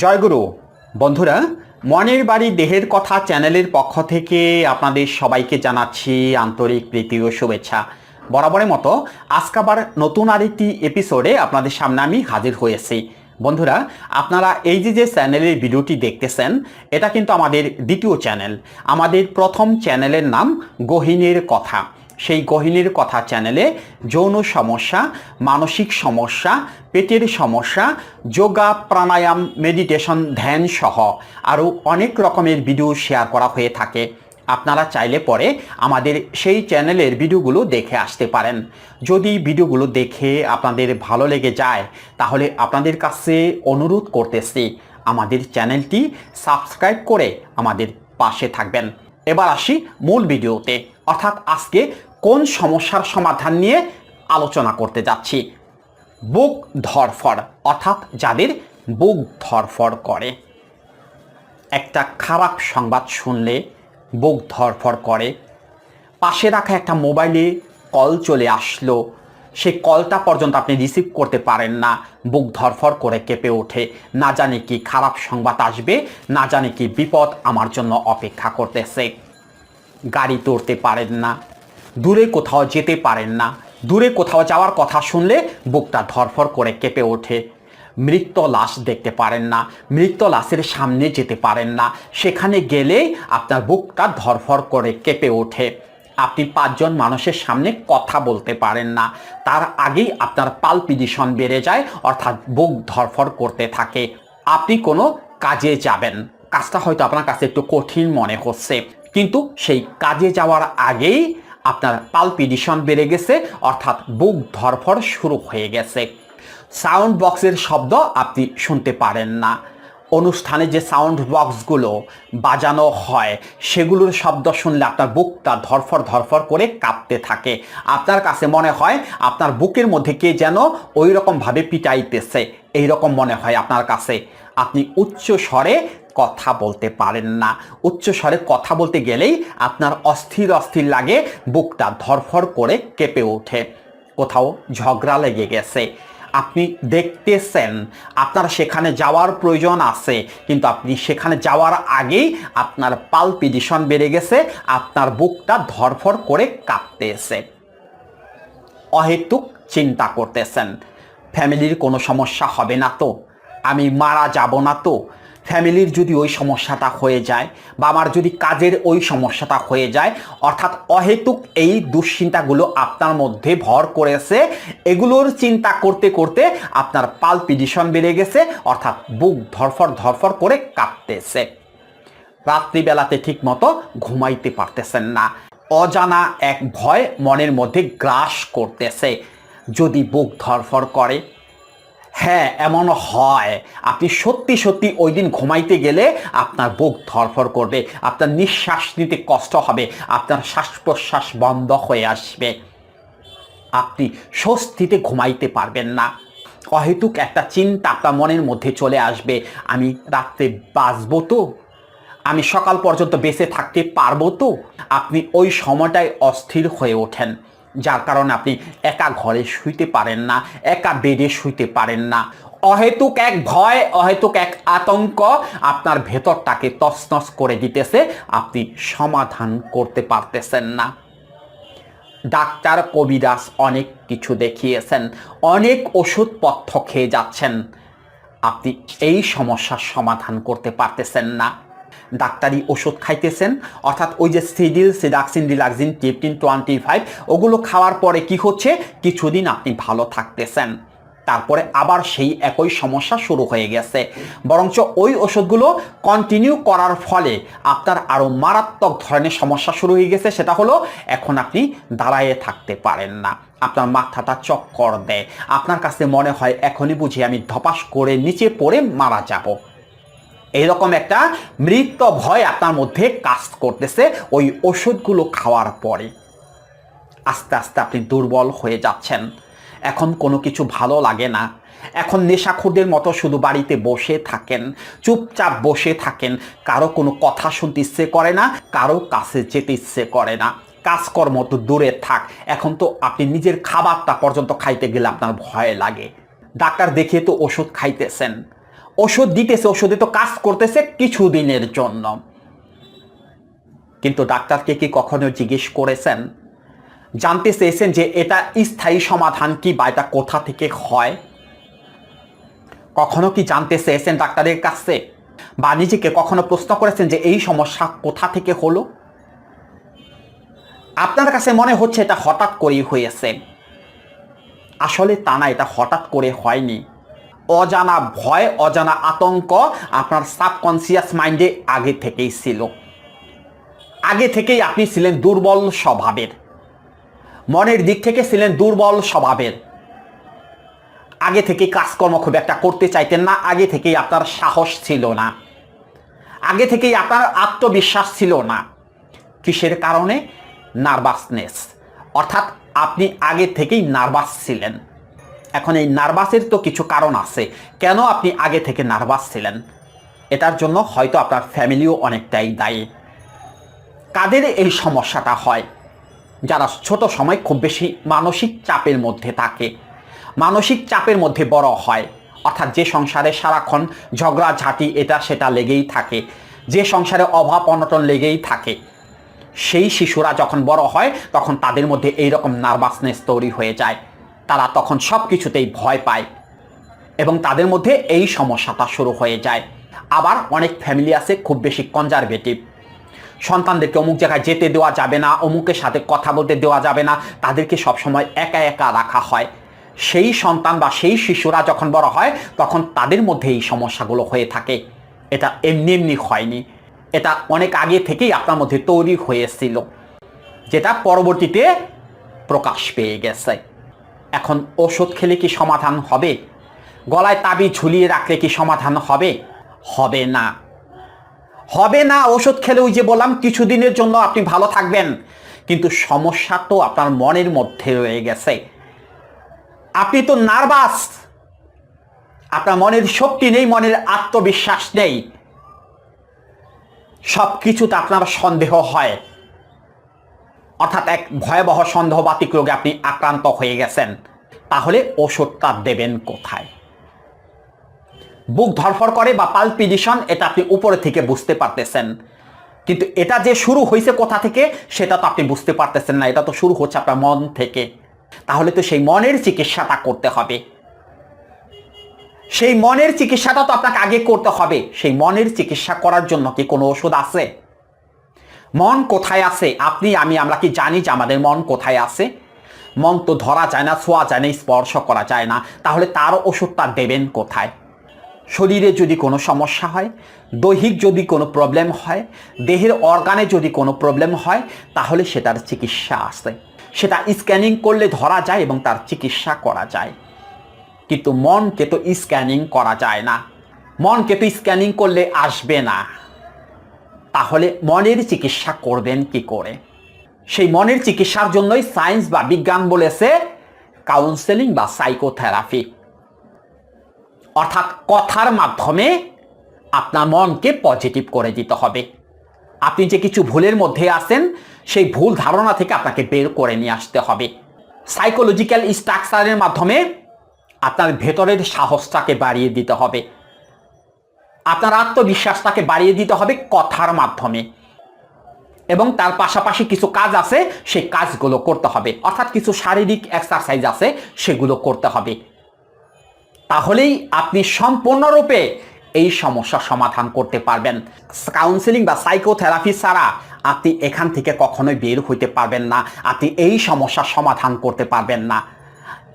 জয়গুরু, বন্ধুরা, মনের বাড়ি দেহের কথা চ্যানেলের পক্ষ থেকে আপনাদের সবাইকে জানাচ্ছি আন্তরিক প্রীতি ও শুভেচ্ছা। বরাবরের মতো আজকে আবার নতুন আরেকটি এপিসোডে আপনাদের সামনে আমি হাজির হয়েছি। বন্ধুরা, আপনারা এই যে যে চ্যানেলের ভিডিওটি দেখতেছেন, এটা কিন্তু আমাদের দ্বিতীয় চ্যানেল। আমাদের প্রথম চ্যানেলের নাম গহিনীর কথা। সেই গহিনীর কথা চ্যানেলে যৌন সমস্যা, মানসিক সমস্যা, পেটের সমস্যা, যোগা, প্রাণায়াম মেডিটেশন ধ্যান সহ আরও অনেক রকমের ভিডিও শেয়ার করা হয়ে থাকে। আপনারা চাইলে পরে আমাদের সেই চ্যানেলের ভিডিওগুলো দেখে আসতে পারেন। যদি ভিডিওগুলো দেখে আপনাদের ভালো লেগে যায়, তাহলে আপনাদের কাছে অনুরোধ করতেছি, আমাদের চ্যানেলটি সাবস্ক্রাইব করে আমাদের পাশে থাকবেন। এবার আসি মূল ভিডিওতে অর্থাৎ আজকে কোন সমস্যার সমাধান নিয়ে আলোচনা করতে যাচ্ছি? বুক ধরফর, অর্থাৎ যাদের বুক ধরফর করে। একটা খারাপ সংবাদ শুনলে বুক ধরফর করে। পাশে রাখা একটা মোবাইলে কল চলে আসলো। সে কলটা পর্যন্ত আপনি রিসিভ করতে পারেন না। বুক ধরফর করে কেঁপে ওঠে। না জানি কি খারাপ সংবাদ আসবে, না জানি কি বিপদ আমার জন্য অপেক্ষা করতেছে। গাড়ি তুলতে পারেন না, দূরে কোথাও যেতে পারেন না, দূরে কোথাও যাওয়ার কথা শুনলে বুকটা ধরফর করে কেঁপে ওঠে। মৃত লাশ দেখতে পারেন না মৃত লাশের সামনে যেতে পারেন না, সেখানে গেলেই আপনার বুকটা ধরফর করে কেঁপে ওঠে। আপনি পাঁচজন মানুষের সামনে কথা বলতে পারেন না, তার আগেই আপনার পালপিডিশন বেড়ে যায়, অর্থাৎ বুক ধরফর করতে থাকে। আপনি কোনো কাজে যাবেন, কাজটা হয়তো আপনার কাছে একটু কঠিন মনে হচ্ছে। কিন্তু সেই কাজে যাওয়ার আগেই আপনার পালপিডিশন বেড়ে গেছে, অর্থাৎ বুক ধরফর শুরু হয়ে গেছে। সাউন্ড বক্সের শব্দ আপনি শুনতে পারেন না। অনুষ্ঠানে যে সাউন্ড বক্সগুলো বাজানো হয়, সেগুলোর শব্দ শুনলে আপনার বুকটা ধরফর ধরফর করে কাঁপতে থাকে। আপনার কাছে মনে হয় আপনার বুকের মধ্যে কে যেন ওই রকমভাবে পিটাইতেছে এই রকম মনে হয় আপনার কাছে। আপনি উচ্চ স্বরে কথা বলতে পারেন না। উচ্চ স্বরে কথা বলতে গেলেই আপনার অস্থির অস্থির লাগে, বুকটা ধরফর করে কেঁপে ওঠে। কোথাও ঝগড়া লেগে গেছে। আপনি দেখতেছেন, আপনার সেখানে যাওয়ার প্রয়োজন আছে, কিন্তু আপনি সেখানে যাওয়ার আগেই আপনার পালপিডিশন বেড়ে গেছে, আপনার বুকটা ধরফর করে কাঁপতেছে। অহেতুক চিন্তা করতেছেন। ফ্যামিলির কোনো সমস্যা হবে না তো? আমি মারা যাব না তো? ফ্যামিলির যদি ওই সমস্যাটা হয়ে যায় বা আমার যদি কাজের ওই সমস্যাটা হয়ে যায়, অর্থাৎ অহেতুক এই দুশ্চিন্তাগুলো আপনার মধ্যে ভর করেছে, এগুলোর চিন্তা করতে করতে আপনার পালপিডিশন বেড়ে গেছে, অর্থাৎ বুক ধরফর ধরফর করে কাঁপতেছে। রাত্রিবেলাতে ঠিক মতো ঘুমাইতে পারতেছেন না। অজানা এক ভয় মনের মধ্যে গ্রাস করতেছে। যদি বুক ধরফর করে হ্যাঁ এমন হয়। আপনি সত্যি সত্যি ওই দিন ঘুমাইতে গেলে আপনার বুক ধরফর করবে, আপনার নিঃশ্বাস নিতে কষ্ট হবে, আপনার শ্বাস প্রশ্বাস বন্ধ হয়ে আসবে। আপনি স্বস্তিতে ঘুমাইতে পারবেন না। অহেতুক একটা চিন্তা আপনার মনের মধ্যে চলে আসবে, আমি রাত্রে বাঁচবো তো? আমি সকাল পর্যন্ত বেঁচে থাকতে পারব তো? আপনি ওই সময়টায় অস্থির হয়ে ওঠেন। যার কারণে আপনি একা ঘরে শুইতে পারেন না, একা বেডে শুইতে পারেন না। অহেতুক এক ভয়, অহেতুক এক আতঙ্ক আপনার ভেতরটাকে তছনছ করে দিতেছে, আপনি সমাধান করতে পারতেছেন না। ডাক্তার কবিরাজ অনেক কিছু দেখিয়েছেন, অনেক ওষুধপত্র খেয়ে যাচ্ছেন। আপনি এই সমস্যার সমাধান করতে পারতেছেন না। ডাক্তারি ওষুধ খাইতেছেন। অর্থাৎ ওই যে Sedil, Sedaxin, Relaxin, Tiptin, twenty five, ওগুলো খাওয়ার পরে কি হচ্ছে? কিছুদিন আপনি ভালো থাকতেছেন। তারপরে আবার সেই একই সমস্যা শুরু হয়ে গেছে। বরঞ্চ ওই ওষুধগুলো কন্টিনিউ করার ফলে আপনার আরও মারাত্মক ধরনের সমস্যা শুরু হয়ে গেছে। সেটা হলো, এখন আপনি দাঁড়ায়ে থাকতে পারেন না। আপনার মাথাটা চক্কর দেয়। আপনার কাছে মনে হয়, এখনই বুঝি আমি ধপাস করে নিচে পড়ে মারা যাব। এইরকম একটা মৃত ভয় আপনার মধ্যে কাজ করতেছে ওই ওষুধগুলো খাওয়ার পরে। আস্তে আস্তে আপনি দুর্বল হয়ে যাচ্ছেন। এখন কোনো কিছু ভালো লাগে না। এখন নেশাখোরদের মতো শুধু বাড়িতে বসে থাকেন, চুপচাপ বসে থাকেন। কারও কোনো কথা শুনতে ইচ্ছে করে না, কারও কাছে যেতে ইচ্ছে করে না। কাজকর্ম তো দূরে থাক। এখন তো আপনি নিজের খাবারটা পর্যন্ত খাইতে গেলে আপনার ভয় লাগে। ডাক্তার দেখিয়ে তো ওষুধ খাইতেছেন। ওষুধ দিতেছে, ওষুধে তো কাজ করতেছে কিছু দিনের জন্য। কিন্তু ডাক্তারকে কি কখনো জিজ্ঞেস করেছেন? জানতে চেয়েছেন যে এটা স্থায়ী সমাধান কি বা এটা কোথা থেকে হয়? কখনো কি জানতে চেয়েছেন ডাক্তারের কাছে? বা নিজেকে কখনো প্রশ্ন করেছেন যে এই সমস্যা কোথা থেকে হলো? আপনার কাছে মনে হচ্ছে এটা হঠাৎ করেই হয়েছে। আসলে তা না, এটা হঠাৎ করে হয়নি। অজানা ভয়, অজানা আতঙ্ক আপনার সাবকনসিয়াস মাইন্ডে আগে থেকেই ছিল। আগে থেকেই আপনি ছিলেন দুর্বল স্বভাবের। মনের দিক থেকে ছিলেন দুর্বল স্বভাবের। আগে থেকে কাজকর্ম খুব একটা করতে চাইতেন না, আগে থেকেই আপনার সাহস ছিল না। আগে থেকেই আপনার আত্মবিশ্বাস ছিল না। কিসের কারণে? নার্ভাসনেস। অর্থাৎ আপনি আগে থেকেই নার্ভাস ছিলেন। এখন এই নার্ভাসের তো কিছু কারণ আছে। কেন আপনি আগে থেকে নার্ভাস ছিলেন? এটার জন্য হয়তো আপনার ফ্যামিলিও অনেকটাই দায়ী। কাদের এই সমস্যাটা হয়? যারা ছোট সময় খুব বেশি মানসিক চাপের মধ্যে থাকে। মানসিক চাপের মধ্যে বড় হয়। অর্থাৎ যে সংসারে সারাক্ষণ ঝগড়াঝাঁটি এটা, সেটা লেগেই থাকে। যে সংসারে অভাব, অনটন লেগেই থাকে। সেই শিশুরা যখন বড় হয়, তখন তাদের মধ্যে এই রকম নার্ভাসনেস তৈরি হয়ে যায়। তারা তখন সব কিছুতেই ভয় পায় এবং তাদের মধ্যে এই সমস্যাটা শুরু হয়ে যায়। আবার অনেক ফ্যামিলি আছে খুব বেশি কনজারভেটিভ সন্তানদেরকে অমুক জায়গায় যেতে দেওয়া যাবে না, অমুকের সাথে কথা বলতে দেওয়া যাবে না, তাদেরকে সবসময় একা একা রাখা হয়। সেই সন্তান বা সেই শিশুরা যখন বড় হয়, তখন তাদের মধ্যে এই সমস্যাগুলো হয়ে থাকে। এটা এমনি এমনি হয়নি। এটা অনেক আগে থেকেই আপনার মধ্যে তৈরি হয়েছিল, যেটা পরবর্তীতে প্রকাশ পেয়ে গেছে। এখন ওষুধ খেলে কি সমাধান হবে? গলায় তাবি ঝুলিয়ে রাখলে কি সমাধান হবে? হবে না। হবে না ওষুধ খেলে ওই যে বললাম, কিছুদিনের জন্য আপনি ভালো থাকবেন। কিন্তু সমস্যা তো আপনার মনের মধ্যে রয়ে গেছে। আপনি তো নার্ভাস। আপনার মনের শক্তি নেই, মনের আত্মবিশ্বাস নেই। সব কিছুতে আপনার সন্দেহ হয়। অর্থাৎ এক ভয়াবহ সন্দেহবাতিক রোগে আপনি আক্রান্ত হয়ে গেছেন। তাহলে ওষুধটা দেবেন কোথায়? বুক ধরফর করে বা পালপিডিশন এটা আপনি উপরে থেকে বুঝতে পারতেছেন। কিন্তু এটা যে শুরু হয়েছে কোথা থেকে, সেটা তো আপনি বুঝতে পারতেছেন না, এটা তো শুরু হচ্ছে আপনার মন থেকে। তাহলে তো সেই মনের চিকিৎসাটা করতে হবে। সেই মনের চিকিৎসাটা তো আপনাকে আগে করতে হবে। সেই মনের চিকিৎসা করার জন্য কি কোনো ওষুধ আছে? মন কোথায় আছে? আপনি, আমি, আমরা কি জানি যে আমাদের মন কোথায় আছে? মন তো ধরা যায় না ছোঁয়া যায় না, স্পর্শ করা যায় না। তাহলে তার ওষুধটা দেবেন কোথায়? শরীরে যদি কোনো সমস্যা হয়, দৈহিক যদি কোনো প্রবলেম হয়, দেহের অর্গানে যদি কোনো প্রবলেম হয়, তাহলে সেটার চিকিৎসা আছে। সেটা স্ক্যানিং করলে ধরা যায় এবং তার চিকিৎসা করা যায়। কিন্তু মনকে তো স্ক্যানিং করা যায় না। মনকে তো স্ক্যানিং করলে আসবে না। তাহলে মনের চিকিৎসা করবেন কি করে? সেই মনের চিকিৎসার জন্যই সায়েন্স বা বিজ্ঞান বলেছে কাউন্সেলিং বা সাইকোথেরাপি অর্থাৎ কথার মাধ্যমে আপনার মনকে পজিটিভ করে দিতে হবে। আপনি যে কিছু ভুলের মধ্যে আছেন, সেই ভুল ধারণা থেকে আপনাকে বের করে নিয়ে আসতে হবে। সাইকোলজিক্যাল স্ট্রাকচারের মাধ্যমে আপনার ভেতরের সাহসটাকে বাড়িয়ে দিতে হবে। আপনার আত্মবিশ্বাসটাকে বাড়িয়ে দিতে হবে কথার মাধ্যমে। এবং তার পাশাপাশি কিছু কাজ আছে, সেই কাজগুলো করতে হবে। অর্থাৎ কিছু শারীরিক এক্সারসাইজ আছে, সেগুলো করতে হবে। তাহলেই আপনি সম্পূর্ণরূপে এই সমস্যার সমাধান করতে পারবেন। কাউন্সিলিং বা সাইকোথেরাপি ছাড়া আপনি এখান থেকে কখনোই বের হইতে পারবেন না। আপনি এই সমস্যার সমাধান করতে পারবেন না।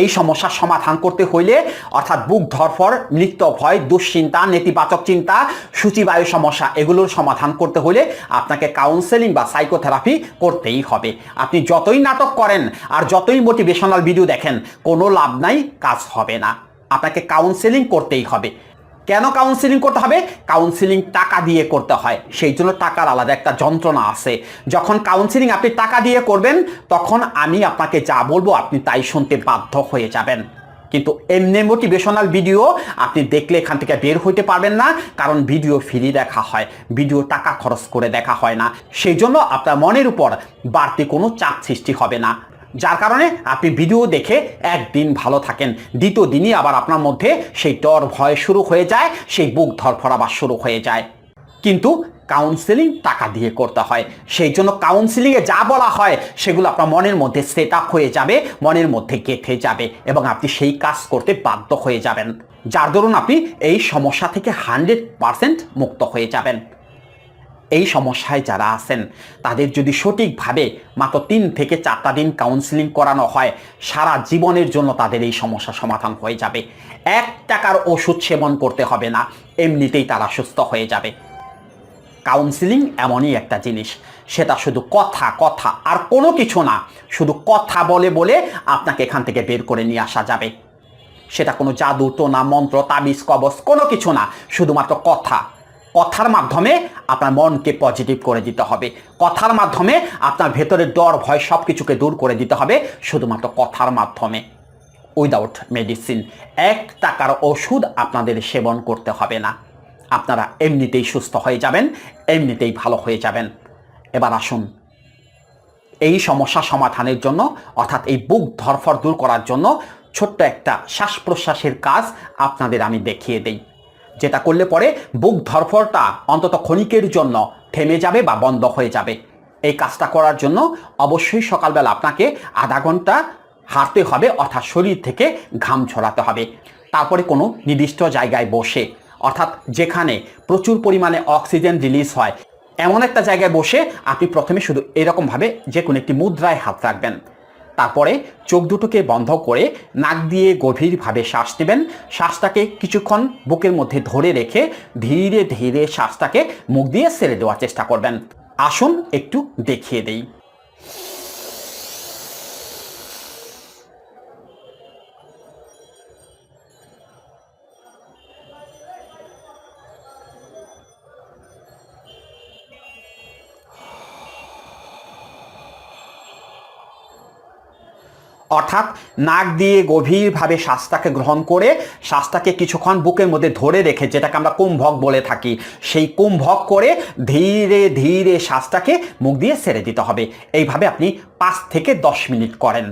এই সমস্যার সমাধান করতে হইলে, অর্থাৎ বুক ধরফর মৃত্যু ভয়, দুশ্চিন্তা, নেতিবাচক চিন্তা, সূচিবায়ু সমস্যা, এগুলোর সমাধান করতে হলে আপনাকে কাউন্সেলিং বা সাইকোথেরাপি করতেই হবে। আপনি যতই নাটক করেন আর যতই মোটিভেশনাল ভিডিও দেখেন, কোনো লাভ নাই, কাজ হবে না। আপনাকে কাউন্সেলিং করতেই হবে। কেন কাউন্সিলিং করতে হবে? কাউন্সিলিং টাকা দিয়ে করতে হয়। সেই জন্য টাকার আলাদা একটা যন্ত্রণা আছে। যখন কাউন্সিলিং আপনি টাকা দিয়ে করবেন, তখন আমি আপনাকে যা বলব, আপনি তাই শুনতে বাধ্য হয়ে যাবেন। কিন্তু এমনি মোটিভেশনাল ভিডিও আপনি দেখলে এখান থেকে বের হইতে পারবেন না, কারণ ভিডিও ফ্রি দেখা হয়। ভিডিও টাকা খরচ করে দেখা হয় না। সেই জন্য আপনার মনের উপর বাড়তি কোনো চাপ সৃষ্টি হবে না। যার কারণে আপনি ভিডিও দেখে একদিন ভালো থাকেন। দ্বিতীয় দিনই আবার আপনার মধ্যে সেই ডর ভয় শুরু হয়ে যায়, সেই বুক ধরফর আবার শুরু হয়ে যায়। কিন্তু কাউন্সেলিং টাকা দিয়ে করতে হয়। সেই জন্য কাউন্সেলিংয়ে যা বলা হয়, সেগুলো আপনার মনের মধ্যে সেট হয়ে যাবে, মনের মধ্যে গেঁথে যাবে এবং আপনি সেই কাজ করতে বাধ্য হয়ে যাবেন। যার দরুন আপনি এই সমস্যা থেকে হান্ড্রেড পারসেন্ট মুক্ত হয়ে যাবেন। এই সমস্যায় যারা আছেন, তাদের যদি সঠিকভাবে মাত্র তিন থেকে চারটা দিন কাউন্সিলিং করানো হয়, সারা জীবনের জন্য তাদের এই সমস্যা সমাধান হয়ে যাবে। এক টাকার ওষুধ সেবন করতে হবে না, এমনিতেই তারা সুস্থ হয়ে যাবে। কাউন্সিলিং এমনই একটা জিনিস, সেটা শুধু কথা কথা আর কোনো কিছু না, শুধু কথা বলে বলে আপনাকে এখান থেকে বের করে নিয়ে আসা যাবে। সেটা কোনো জাদু, টোনা, মন্ত্র, তাবিজ কবচ কোনো কিছু না, শুধুমাত্র কথা। কথার মাধ্যমে আপনার মনকে পজিটিভ করে দিতে হবে। কথার মাধ্যমে আপনার ভেতরের ডর, ভয় সব কিছুকে দূর করে দিতে হবে, শুধুমাত্র কথার মাধ্যমে। উইদাউট মেডিসিন এক টাকার ওষুধ আপনাদের সেবন করতে হবে না। আপনারা এমনিতেই সুস্থ হয়ে যাবেন, এমনিতেই ভালো হয়ে যাবেন। এবার আসুন, এই সমস্যা সমাধানের জন্য, অর্থাৎ এই বুক ধরফর দূর করার জন্য ছোট্ট একটা শ্বাস প্রশ্বাসের কাজ আপনাদের আমি দেখিয়ে দেই। যেটা করলে পরে বুক ধরফরটা অন্তত ক্ষণিকের জন্য থেমে যাবে বা বন্ধ হয়ে যাবে। এই কাজটা করার জন্য অবশ্যই সকালবেলা আপনাকে আধা ঘণ্টা হাঁটতে হবে, অর্থাৎ শরীর থেকে ঘাম ছড়াতে হবে। তারপরে কোনো নির্দিষ্ট জায়গায় বসে, অর্থাৎ যেখানে প্রচুর পরিমাণে অক্সিজেন রিলিজ হয়, এমন একটা জায়গায় বসে আপনি প্রথমে শুধু এরকমভাবে যে কোনো একটি মুদ্রায় হাত রাখবেন। তারপরে চোখ দুটোকে বন্ধ করে নাক দিয়ে গভীরভাবে শ্বাস নেবেন। শ্বাসটাকে কিছুক্ষণ বুকের মধ্যে ধরে রেখে ধীরে ধীরে শ্বাসটাকে মুখ দিয়ে ছেড়ে দেওয়ার চেষ্টা করবেন। আসুন একটু দেখিয়ে দেই। অর্থাৎ নাক দিয়ে গভীরভাবে শ্বাসটাকে গ্রহণ করে শ্বাসটাকে কিছুক্ষণ বুকের মধ্যে ধরে রেখে, যেটাকে আমরা কুম্ভক বলে থাকি, সেই কুম্ভক করে ধীরে ধীরে শ্বাসটাকে মুখ দিয়ে ছেড়ে দিতে হবে। এইভাবে আপনি পাঁচ থেকে দশ মিনিট করেন।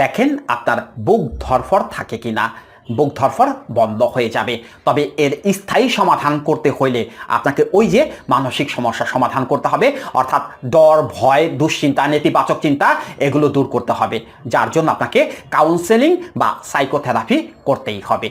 দেখেন আপনার বুক ধরফর থাকে কি না বুক ধরফর বন্ধ হয়ে যাবে। তবে এর স্থায়ী সমাধান করতে হইলে আপনাকে ওই যে মানসিক সমস্যা সমাধান করতে হবে, অর্থাৎ ডর, ভয়, দুশ্চিন্তা, নেতিবাচক চিন্তা, এগুলো দূর করতে হবে। যার জন্য আপনাকে কাউন্সেলিং বা সাইকোথেরাপি করতেই হবে।